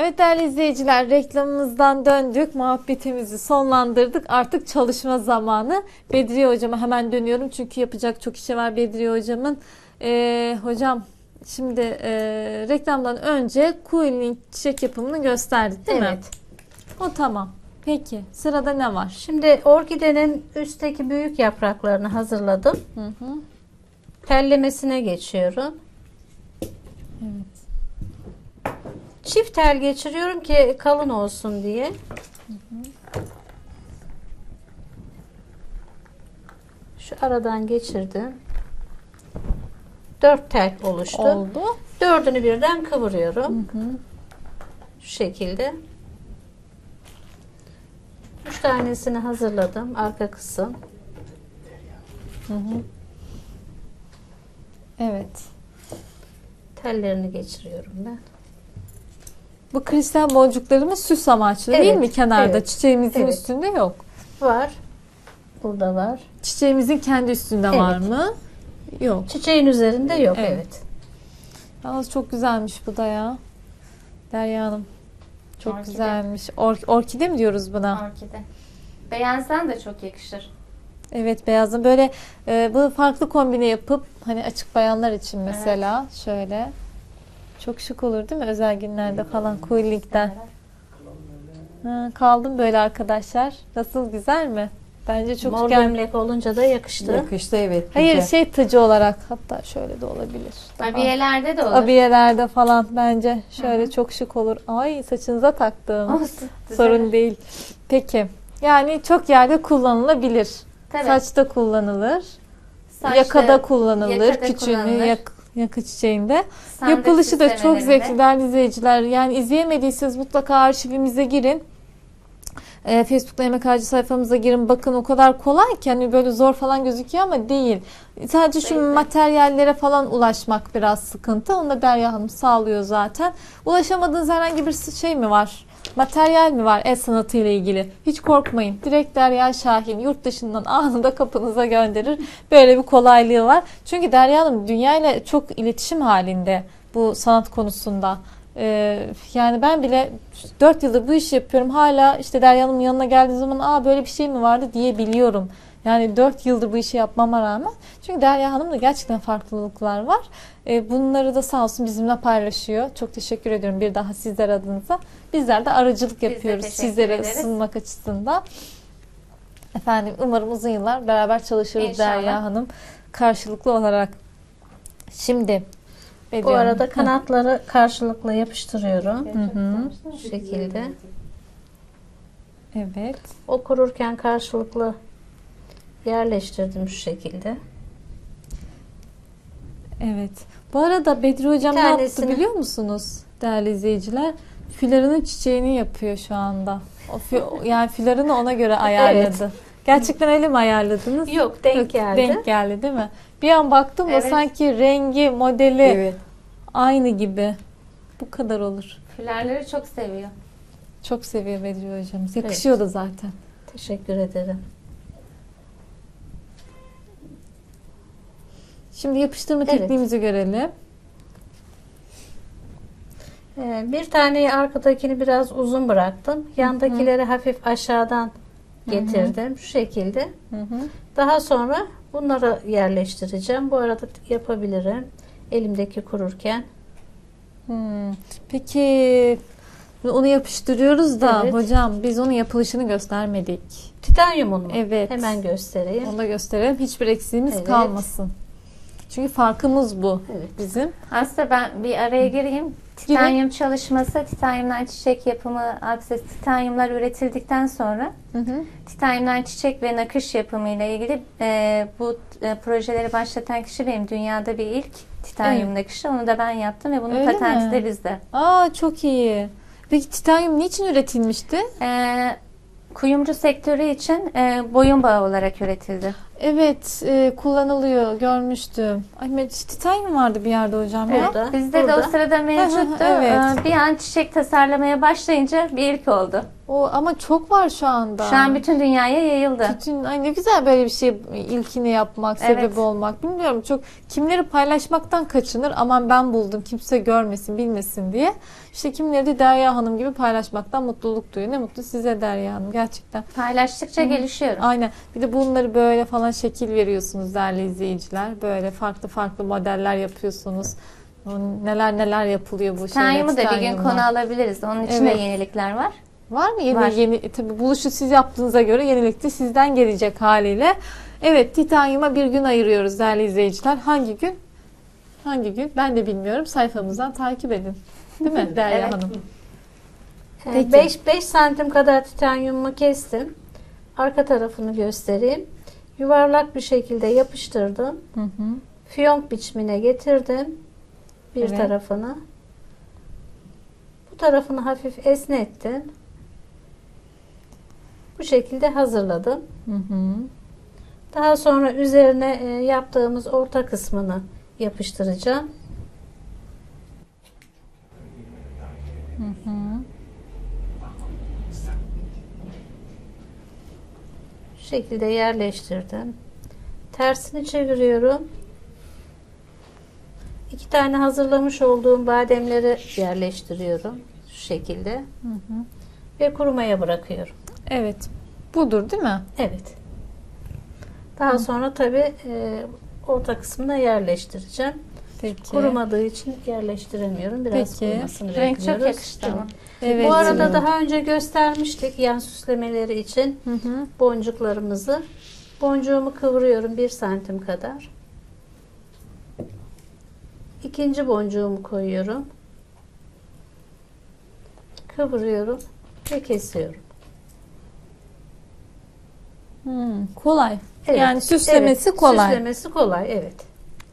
Evet değerli izleyiciler reklamımızdan döndük. Muhabbetimizi sonlandırdık. Artık çalışma zamanı. Bedriye hocama hemen dönüyorum. Çünkü yapacak çok işi var Bedriye hocamın. Ee, hocam şimdi e, reklamdan önce Quilling çiçek yapımını gösterdik değil mi? Evet. O tamam. Peki sırada ne var? Şimdi orkidenin üstteki büyük yapraklarını hazırladım. Hı hı. Tellemesine geçiyorum. Evet. Çift tel geçiriyorum ki kalın olsun diye. Şu aradan geçirdim. Dört tel oluştu. Oldu. Dördünü birden kıvırıyorum. Hı hı. Şu şekilde. Üç tanesini hazırladım. Arka kısım. Hı hı. Evet. Tellerini geçiriyorum ben. Bu kristal boncuklarımız süs amaçlı değil Evet, mi kenarda? evet. Çiçeğimizin Evet. üstünde yok. Var. Burada var. Çiçeğimizin kendi üstünde Evet. var mı? Yok. Çiçeğin üzerinde yok. Evet. Evet. Yalnız çok güzelmiş bu da ya. Derya Hanım. Çok Orkide. güzelmiş. Or- orkide mi diyoruz buna? Orkide. Beyazdan da çok yakışır. Evet beyazın böyle e, bu farklı kombine yapıp hani açık bayanlar için mesela şöyle çok şık olur değil mi özel günlerde falan. Ha, kaldım böyle arkadaşlar. Nasıl güzel mi? Bence çok Mor gömlek olunca da yakıştı. Yakıştı evet. Hayır güzel. şey tacı olarak hatta şöyle de olabilir. Daha- Abiyelerde de olur. Abiyelerde falan bence şöyle çok şık olur. Ay saçınıza taktım. Olsun. Sorun değil. Peki. Yani çok yerde kullanılabilir. Tabii. Saçta kullanılır. Saçta, yakada kullanılır. yakada Küçüğünü kullanılır. yak, yaka çiçeğinde. sandık Yapılışı da çok zevkli değerli izleyiciler. Yani izleyemediyseniz mutlaka arşivimize girin. Ee, Facebook'ta Yemek Ağacı sayfamıza girin. Bakın o kadar kolay ki hani böyle zor falan gözüküyor ama değil. Sadece şu Değil de. materyallere falan ulaşmak biraz sıkıntı. Onu da Derya Hanım sağlıyor zaten. Ulaşamadığınız herhangi bir şey mi var? Materyal mi var el sanatı ile ilgili? Hiç korkmayın. Direkt Derya Şahin yurt dışından anında kapınıza gönderir. Böyle bir kolaylığı var. Çünkü Derya Hanım dünya ile çok iletişim halinde bu sanat konusunda. Ee, yani ben bile 4 yıldır bu işi yapıyorum. Hala işte Derya Hanım'ın yanına geldiğim zaman aa böyle bir şey mi vardı diyebiliyorum. Yani 4 yıldır bu işi yapmama rağmen. Çünkü Derya Hanım'da gerçekten farklılıklar var. Ee, bunları da sağ olsun bizimle paylaşıyor. Çok teşekkür ediyorum bir daha sizler adınıza. Bizler de aracılık de yapıyoruz teşekkür sizlere ederiz. sunmak açısından. Efendim umarım uzun yıllar beraber çalışırız İnşallah. Derya Hanım. Karşılıklı olarak. Şimdi Bu arada kanatları karşılıklı yapıştırıyorum. Hı hı. Şu şekilde. Evet. O kururken karşılıklı yerleştirdim şu şekilde. Evet. Bu arada Bedri Hocam ne yaptı biliyor musunuz değerli izleyiciler? Filarının çiçeğini yapıyor şu anda. O fi- yani filarını ona göre ayarladı. Gerçekten öyle mi ayarladınız? Yok denk Yok, geldi. Denk geldi değil mi? Bir an baktım da Evet. sanki rengi, modeli Evet. aynı gibi. Bu kadar olur. Fülerleri çok seviyor. Çok seviyor Bedri hocamız. Yakışıyor da zaten. Teşekkür ederim. Şimdi yapıştırma Evet. tekniğimizi görelim. Ee, bir taneyi arkadakini biraz uzun bıraktım. Yandakileri hafif aşağıdan getirdim. Şu şekilde. Hı hı. Daha sonra bunları yerleştireceğim. Bu arada yapabilirim. Elimdeki kururken. Hmm. Peki onu yapıştırıyoruz da Evet. hocam biz onun yapılışını göstermedik. Titanyumun mu? Evet. Hemen göstereyim. Onu da gösterelim. Hiçbir eksiğimiz Evet. kalmasın. Çünkü farkımız bu Evet. bizim. Aslında ben bir araya gireyim. Titanyum çalışması, titanyumdan çiçek yapımı, akses titanyumlar üretildikten sonra Hı hı. titanyumdan çiçek ve nakış yapımı ile ilgili e, bu e, projeleri başlatan kişi benim. Dünyada bir ilk titanyum nakışı. Onu da ben yaptım ve bunun Öyle patenti mi? de bizde. Aa çok iyi. Peki titanyum niçin üretilmişti? E, kuyumcu sektörü için e, boyun bağı olarak üretildi. Evet e, kullanılıyor görmüştüm. Ay me- titanyum vardı bir yerde hocam ya. Burada. Bizde de burada. o sırada mevcuttu. evet. E, bir an çiçek tasarlamaya başlayınca bir ilk oldu. O ama çok var şu anda. Şu an bütün dünyaya yayıldı. Bütün ay ne güzel böyle bir şey ilkini yapmak, Evet. sebebi olmak. Bilmiyorum çok kimleri paylaşmaktan kaçınır. Aman ben buldum kimse görmesin, bilmesin diye. İşte kimleri de Derya Hanım gibi paylaşmaktan mutluluk duyuyor. Ne mutlu size Derya Hanım gerçekten. Paylaştıkça gelişiyorum. Aynen. Bir de bunları böyle falan şekil veriyorsunuz değerli izleyiciler. Böyle farklı farklı modeller yapıyorsunuz. Neler neler yapılıyor bu şeyler. Titanyum'u da bir gün konu alabiliriz. Onun için Evet. de yenilikler var. Var mı yeni Var. yeni e, tabii buluşu siz yaptığınıza göre yenilik de sizden gelecek haliyle. Evet Titanyum'a bir gün ayırıyoruz değerli izleyiciler. Hangi gün? Hangi gün? Ben de bilmiyorum. Sayfamızdan takip edin. Değil mi Derya Evet. Hanım? Peki. Peki. 5 5 santim kadar titanyumumu kestim. Arka tarafını göstereyim. Yuvarlak bir şekilde yapıştırdım. Hı hı. Fiyonk biçimine getirdim. Bir Evet. tarafını. Bu tarafını hafif esnettim. Bu şekilde hazırladım. Hı hı. Daha sonra üzerine e, yaptığımız orta kısmını yapıştıracağım. Şu şekilde yerleştirdim. Tersini çeviriyorum. İki tane hazırlamış olduğum bademleri yerleştiriyorum. Şu şekilde. Ve kurumaya bırakıyorum. Evet. Budur değil mi? Evet. Daha sonra tabi orta kısmına yerleştireceğim. Peki. Kurumadığı için yerleştiremiyorum. Biraz Peki. kurumasını Renk bekliyoruz. çok yakıştı. Evet. Bu arada daha önce göstermiştik yan süslemeleri için Hı hı. boncuklarımızı. Boncuğumu kıvırıyorum bir santim kadar. İkinci boncuğumu koyuyorum. Kıvırıyorum ve kesiyorum. Hmm, kolay. Evet, Yani süslemesi evet, kolay. Süslemesi kolay evet.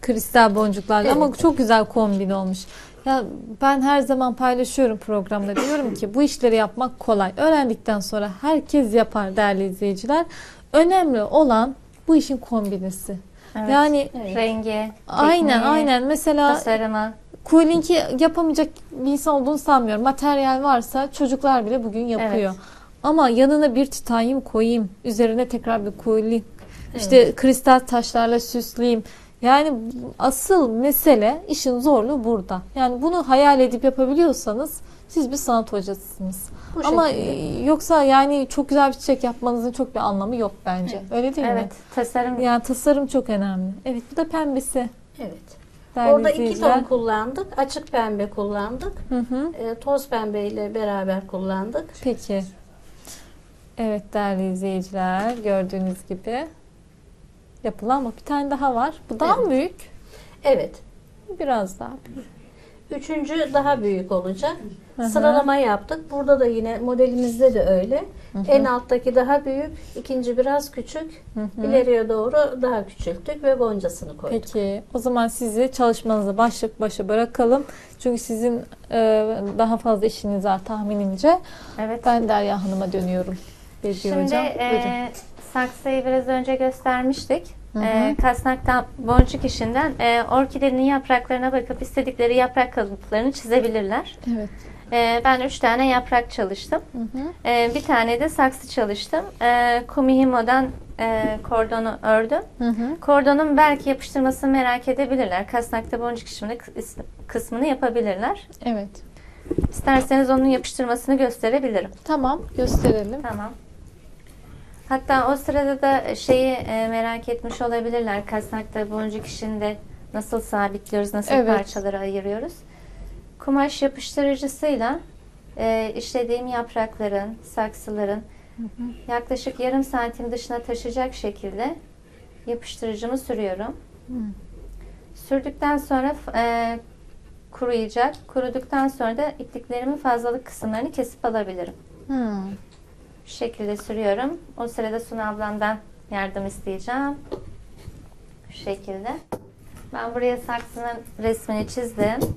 kristal boncuklarla ama Evet. çok güzel kombin olmuş. Ya ben her zaman paylaşıyorum programda diyorum ki bu işleri yapmak kolay. Öğrendikten sonra herkes yapar değerli izleyiciler. Önemli olan bu işin kombinesi. Evet. Yani Evet. Rengi, aynen tekniği, aynen mesela tasarımı. Cooling'i yapamayacak bir insan olduğunu sanmıyorum. Materyal varsa çocuklar bile bugün yapıyor. Evet. Ama yanına bir titanyum koyayım. Üzerine tekrar bir cooling. İşte kristal taşlarla süsleyeyim. Yani asıl mesele işin zorluğu burada. Yani bunu hayal edip yapabiliyorsanız siz bir sanat hocasısınız. Bu Ama şekilde. e, yoksa yani çok güzel bir çiçek yapmanızın çok bir anlamı yok bence. Öyle değil Evet, mi? tasarım. Yani tasarım çok önemli. Evet bu da pembesi. Evet. Değerli Orada iki ton kullandık. Açık pembe kullandık. Hı hı. E, toz pembe ile beraber kullandık. Peki. Evet değerli izleyiciler gördüğünüz gibi yapılan ama bir tane daha var. Bu daha Evet. büyük? Evet. Biraz daha büyük. Üçüncü daha büyük olacak. Hı hı. Sıralama yaptık. Burada da yine modelimizde de öyle. En alttaki daha büyük, ikinci biraz küçük. Hı hı. İleriye doğru daha küçülttük ve boncasını koyduk. Peki o zaman sizi çalışmanızı başlı başa bırakalım. Çünkü sizin e, daha fazla işiniz var tahminimce. Evet. Ben Derya Hanım'a dönüyorum. Bezgi Şimdi hocam. E, saksıyı biraz önce göstermiştik. Hı hı. E, kasnaktan boncuk işinden e, orkidenin yapraklarına bakıp istedikleri yaprak kalıplarını çizebilirler. Evet. E, ben üç tane yaprak çalıştım. Hı hı. E, bir tane de saksı çalıştım. E, Kumihimo'dan e, kordonu ördüm. Hı hı. Kordonun belki yapıştırmasını merak edebilirler. Kasnakta boncuk işimde kıs- kısmını yapabilirler. Evet. İsterseniz onun yapıştırmasını gösterebilirim. Tamam gösterelim. Tamam. Hatta o sırada da şeyi e, merak etmiş olabilirler. Kasnakta boncuk işinde nasıl sabitliyoruz, nasıl Evet. parçalara ayırıyoruz. Kumaş yapıştırıcısıyla e, işlediğim yaprakların, saksıların yaklaşık yarım santim dışına taşıyacak şekilde yapıştırıcımı sürüyorum. Sürdükten sonra e, kuruyacak. Kuruduktan sonra da ipliklerimin fazlalık kısımlarını kesip alabilirim. Hmm. Şu şekilde sürüyorum. O sırada Suna ablamdan yardım isteyeceğim. Şu şekilde. Ben buraya saksının resmini çizdim.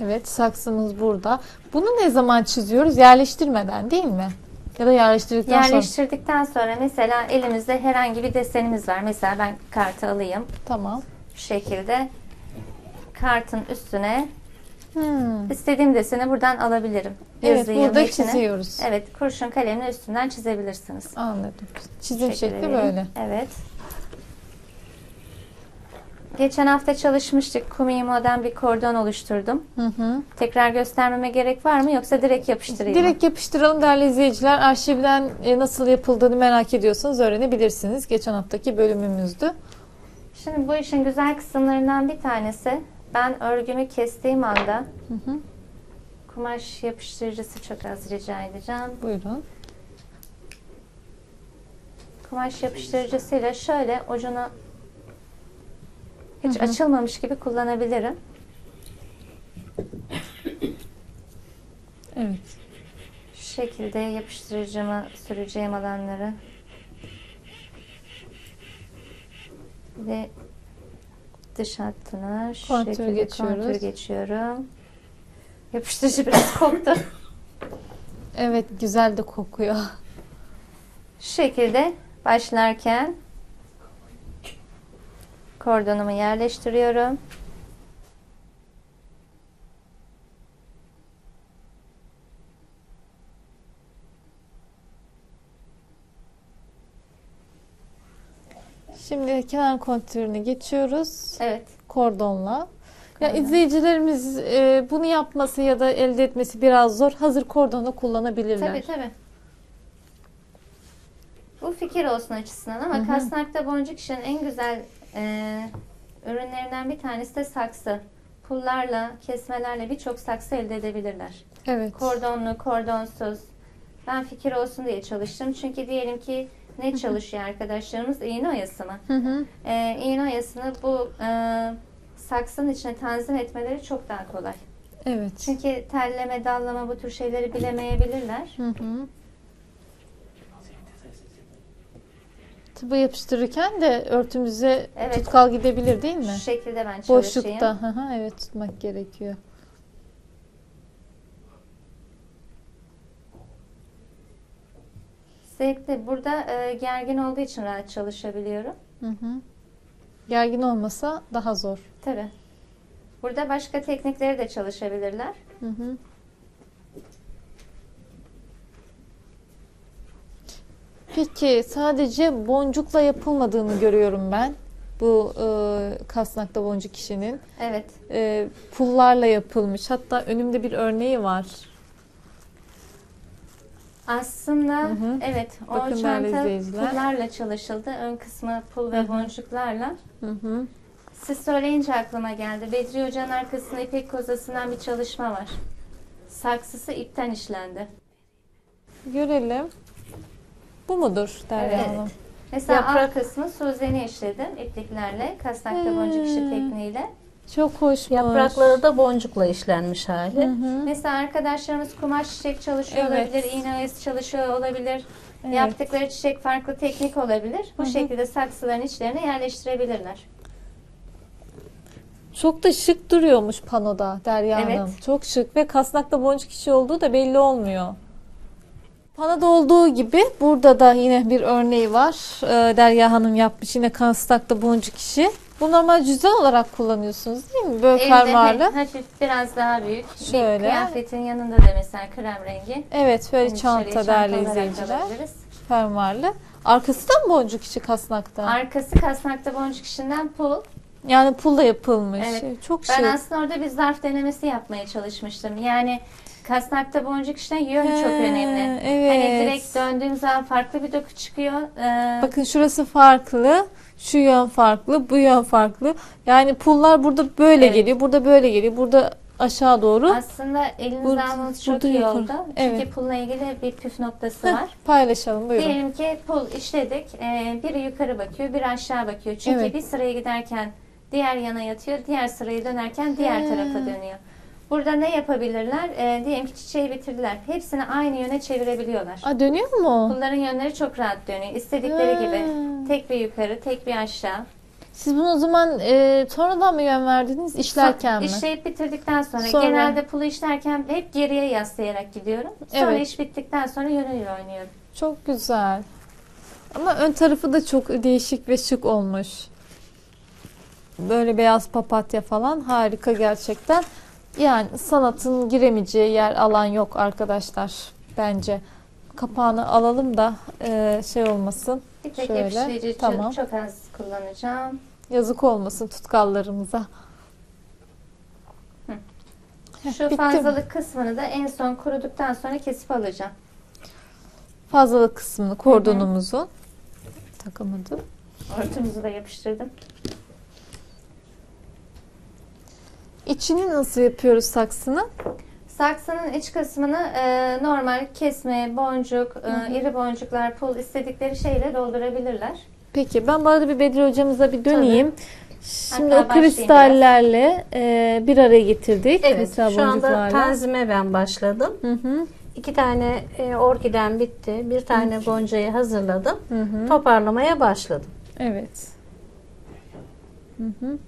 Evet saksımız burada. Bunu ne zaman çiziyoruz? Yerleştirmeden değil mi? Ya da yerleştirdikten sonra. Yerleştirdikten sonra mesela elimizde herhangi bir desenimiz var. Mesela ben kartı alayım. Tamam. Şu şekilde kartın üstüne Hmm. İstediğim deseni buradan alabilirim. Evet Yazıyı, burada metini. çiziyoruz. Evet, kurşun kalemle üstünden çizebilirsiniz. Anladım. Çizim şekli ederim. böyle. Evet. Geçen hafta çalışmıştık. Kumimo'dan bir kordon oluşturdum. Hı hı. Tekrar göstermeme gerek var mı yoksa direkt yapıştırayım mı? Direkt yapıştıralım değerli izleyiciler. Arşivden e, nasıl yapıldığını merak ediyorsanız öğrenebilirsiniz. Geçen haftaki bölümümüzdü. Şimdi bu işin güzel kısımlarından bir tanesi ben örgümü kestiğim anda Hı hı. kumaş yapıştırıcısı çok az rica edeceğim. Buyurun. Kumaş yapıştırıcısıyla şöyle ucunu hiç Hı hı. açılmamış gibi kullanabilirim. Evet. Şu şekilde yapıştırıcıma süreceğim alanları ve dış hattına şu Kontür şekilde geçiyoruz. kontür geçiyorum. Yapıştırıcı biraz koktu. Evet güzel de kokuyor. Şu şekilde başlarken kordonumu yerleştiriyorum. Şimdi kenar kontürünü geçiyoruz Evet. kordonla. Ya Kordon. izleyicilerimiz e, bunu yapması ya da elde etmesi biraz zor. Hazır kordonu kullanabilirler. Tabii tabii. Bu fikir olsun açısından ama kasnakta boncuk işinin en güzel e, ürünlerinden bir tanesi de saksı. Pullarla, kesmelerle birçok saksı elde edebilirler. Evet. Kordonlu, kordonsuz. Ben fikir olsun diye çalıştım. Çünkü diyelim ki ne çalışıyor arkadaşlarımız? İğne oyası mı? Hı hı. E, iğne oyasını bu e, saksının içine tanzim etmeleri çok daha kolay. Evet. Çünkü telleme, dallama bu tür şeyleri bilemeyebilirler. Hı hı. Tabii yapıştırırken de örtümüze Evet. tutkal gidebilir değil mi? Şu şekilde ben çalışayım. Boşlukta. Hı hı, evet tutmak gerekiyor. Zevkli. Burada e, gergin olduğu için rahat çalışabiliyorum. Hı hı. Gergin olmasa daha zor. Tabii. Burada başka teknikleri de çalışabilirler. Hı hı. Peki sadece boncukla yapılmadığını görüyorum ben. Bu e, kasnakta boncuk işinin. Evet. E, pullarla yapılmış. Hatta önümde bir örneği var. Aslında Hı hı. evet o Bakın çanta pullarla çalışıldı. Ön kısmı pul ve Hı hı. boncuklarla. Hı hı. Siz söyleyince aklıma geldi. Bedri Hoca'nın arkasında ipek kozasından bir çalışma var. Saksısı ipten işlendi. Görelim. Bu mudur Derya Evet. Hanım? Mesela Yaprak- alt kısmı suzeni işledim ipliklerle, kasnakta boncuk işi tekniğiyle. Çok hoşmuş. Yaprakları da boncukla işlenmiş hali. Hı hı. Mesela arkadaşlarımız kumaş çiçek çalışıyor Evet. olabilir, iğne oyası çalışıyor olabilir. Evet. Yaptıkları çiçek farklı teknik olabilir. Bu Hı hı. şekilde saksıların içlerine yerleştirebilirler. Çok da şık duruyormuş panoda Derya Evet. Hanım. Çok şık ve kasnakta boncuk işi olduğu da belli olmuyor. Panoda olduğu gibi burada da yine bir örneği var. Ee, Derya Hanım yapmış yine kasnakta boncuk işi. Bu normal cüzdan olarak kullanıyorsunuz değil mi? Böyle Elde fermuarlı. ha- hafif biraz daha büyük. Şöyle. Bir kıyafetin yanında da mesela krem rengi. Evet böyle Hani çanta dışarıya değerli izleyiciler. alabiliriz. Fermuarlı. Arkası da mı boncuk işi kasnakta? Arkası kasnakta boncuk işinden pul. yani pulla yapılmış. Evet. Çok Ben şık. aslında orada bir zarf denemesi yapmaya çalışmıştım. Yani kasnakta boncuk işine yön çok He, önemli. Evet. Hani direkt döndüğüm zaman farklı bir doku çıkıyor. Ee, Bakın şurası farklı. Şu yön farklı, bu yön farklı. Yani pullar burada böyle Evet. geliyor, burada böyle geliyor, burada aşağı doğru. aslında Burada- almanız çok burada iyi yukarı. oldu. Çünkü Evet. pulla ilgili bir püf noktası Heh, var. Paylaşalım buyurun. Diyelim ki pul işledik. Ee, biri yukarı bakıyor, biri aşağı bakıyor. Çünkü Evet. bir sıraya giderken diğer yana yatıyor, diğer sırayı dönerken diğer He. tarafa dönüyor. Burada ne yapabilirler? Ee, diyelim ki çiçeği bitirdiler. Hepsini aynı yöne çevirebiliyorlar. Aa, dönüyor mu? Pulların yönleri çok rahat dönüyor. İstedikleri Ha. gibi. Tek bir yukarı, tek bir aşağı. Siz bunu o zaman e, sonradan mı yön verdiniz, işlerken mi? İşleyip bitirdikten sonra, Sonra. genelde pulu işlerken hep geriye yaslayarak gidiyorum. Sonra Evet. iş bittikten sonra yönüyle oynuyorum. Çok güzel. Ama ön tarafı da çok değişik ve şık olmuş. Böyle beyaz papatya falan harika gerçekten. Yani sanatın giremeyeceği yer alan yok arkadaşlar bence. Kapağını alalım da e, şey olmasın. Bir tek Şöyle, tamam. çok az kullanacağım. Yazık olmasın tutkallarımıza. Şu bitti mi? fazlalık kısmını da en son kuruduktan sonra kesip alacağım. Fazlalık kısmını kordonumuzu takamadım. Örtümüzü de yapıştırdım. İçini nasıl yapıyoruz saksını? Saksının iç kısmını e, normal kesme, boncuk, e, iri boncuklar, pul istedikleri şeyle doldurabilirler. Peki ben bu arada bir Bedri hocamıza bir döneyim. Şimdi Hatta o başlayayım kristallerle e, bir araya getirdik. Evet kristal şu anda boncuklarla. tanzime ben başladım. Hı hı, İki tane e, orkiden bitti. Bir tane goncayı hazırladım. hı hı. Toparlamaya başladım. Evet. Hı hı.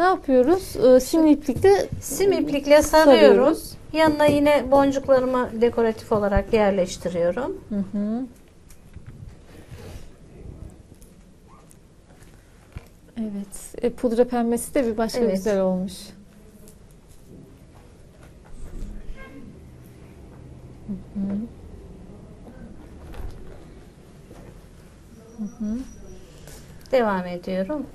Ne yapıyoruz? Ee, Şimdi iplikte Sim iplikle sarıyorum. sarıyoruz. Yanına yine boncuklarımı dekoratif olarak yerleştiriyorum. Hı hı. Evet. E, pudra pembesi de bir başka Evet. güzel olmuş. Hı hı. Devam ediyorum.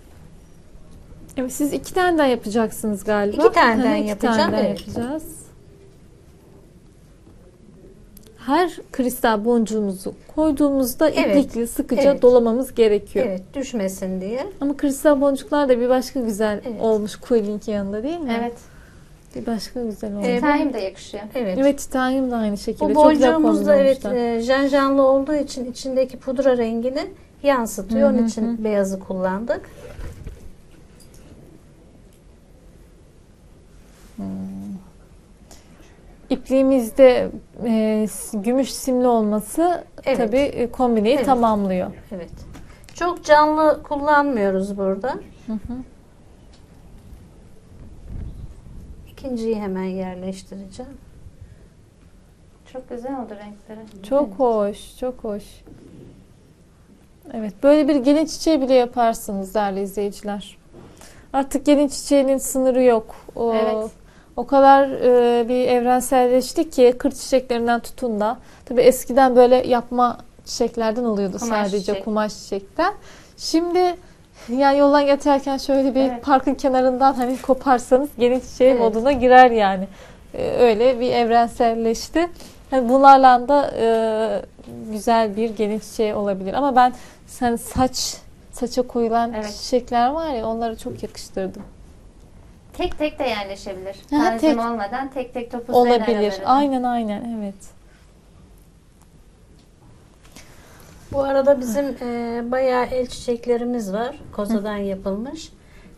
Evet, siz iki tane daha yapacaksınız galiba. İki hı, iki yapacağım, tane daha evet. yapacağız. Her kristal boncuğumuzu koyduğumuzda Evet, iplikle sıkıca evet. dolamamız gerekiyor. Evet düşmesin diye. Ama kristal boncuklar da bir başka güzel Evet. olmuş quilling yanında değil mi? Evet. Bir başka güzel olmuş. Evet. Titanium da yakışıyor. Evet. Evet, titanyum da aynı şekilde. Bu boncuğumuz da evet e, janjanlı olduğu için içindeki pudra rengini yansıtıyor. Hı hı Onun için beyazı kullandık. İpliğimizde e, gümüş simli olması Evet. tabii e, kombineyi Evet. tamamlıyor. Evet. Çok canlı kullanmıyoruz burada. Hı hı. İkinciyi hemen yerleştireceğim. Çok güzel oldu renkleri. Çok hoş, çok hoş. Evet, böyle bir gelin çiçeği bile yaparsınız değerli izleyiciler. Artık gelin çiçeğinin sınırı yok. O, Evet. O kadar e, bir evrenselleşti ki kır çiçeklerinden tutun da. Tabii eskiden böyle yapma çiçeklerden oluyordu Kumaş sadece çiçek. kumaş çiçekten. Şimdi yani yoldan geçerken şöyle bir Evet. parkın kenarından hani koparsanız gelin çiçeği Evet. moduna girer yani. E, öyle bir evrenselleşti. Hani bunlarla da e, güzel bir gelin çiçeği olabilir. Ama ben sen saç saça koyulan Evet. çiçekler var ya onlara çok yakıştırdım. Tek tek de yerleşebilir. Ha, Tanzim tek. olmadan tek tek topuzların Olabilir. Aynen aynen evet. Bu arada bizim e, bayağı el çiçeklerimiz var. Kozadan yapılmış.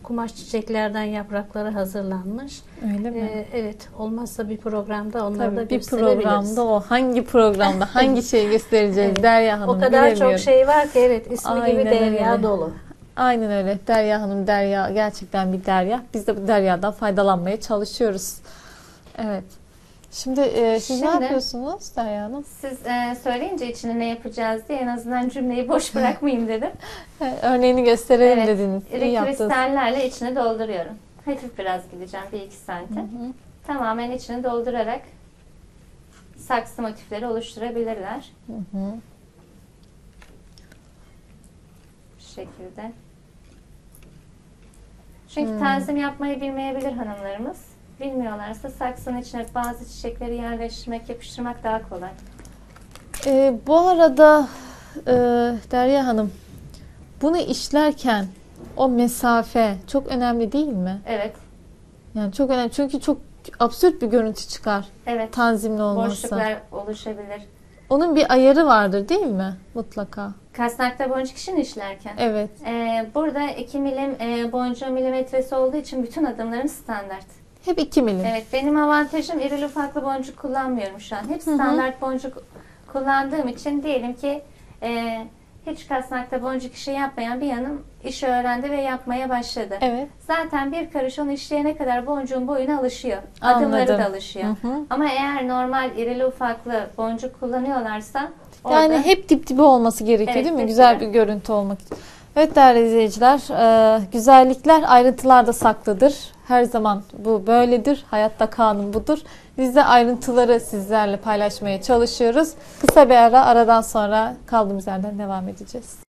Kumaş çiçeklerden yaprakları hazırlanmış. Öyle mi? E, evet olmazsa bir programda onları da Tabii bir gösterebiliriz. programda o hangi programda hangi şeyi göstereceğiz Evet. Derya Hanım O kadar bilemiyorum. çok şey var ki evet ismi Aynen gibi derya öyle. dolu. Aynen öyle. Derya Hanım Derya gerçekten bir derya. Biz de bu deryadan faydalanmaya çalışıyoruz. Evet. Şimdi e, siz ne Şimdi- yapıyorsunuz Derya Hanım? Siz e, söyleyince içine ne yapacağız diye en azından cümleyi boş bırakmayayım dedim. He, Örneğini gösterelim Evet, dediniz. İyi kristallerle içine dolduruyorum. Hafif biraz gideceğim. 1-2 santim. Tamamen içini doldurarak saksı motifleri oluşturabilirler. Hı hı. Bu şekilde. Çünkü Hmm. tanzim yapmayı bilmeyebilir hanımlarımız. Bilmiyorlarsa saksının içine bazı çiçekleri yerleştirmek, yapıştırmak daha kolay. E, bu arada e, Derya Hanım bunu işlerken o mesafe çok önemli değil mi? Evet, Yani çok önemli çünkü çok absürt bir görüntü çıkar evet. tanzimli olmazsa. Boşluklar oluşabilir. Onun bir ayarı vardır değil mi? Mutlaka. Kasnakta boncuk işini işlerken. Evet. Ee, burada 2 milim e, boncuğun milimetresi olduğu için bütün adımlarım standart. Hep 2 milim. Evet, benim avantajım irili ufaklı boncuk kullanmıyorum şu an. Hep standart boncuk kullandığım için diyelim ki e, hiç kasnakta boncuk işi yapmayan bir yanım işi öğrendi ve yapmaya başladı. Evet. Zaten bir karış onu işleyene kadar boncuğun boyuna alışıyor. Adımları Anladım. da alışıyor. Hı hı. Ama eğer normal irili ufaklı boncuk kullanıyorlarsa Yani orada- hep dip dibe olması gerekiyor Evet, değil mi? Güzel bir görüntü olmak için. Evet değerli izleyiciler, e, güzellikler ayrıntılarda saklıdır. Her zaman bu böyledir. Hayatta kanun budur. Biz de ayrıntıları sizlerle paylaşmaya çalışıyoruz. Kısa bir ara, aradan sonra kaldığımız yerden devam edeceğiz.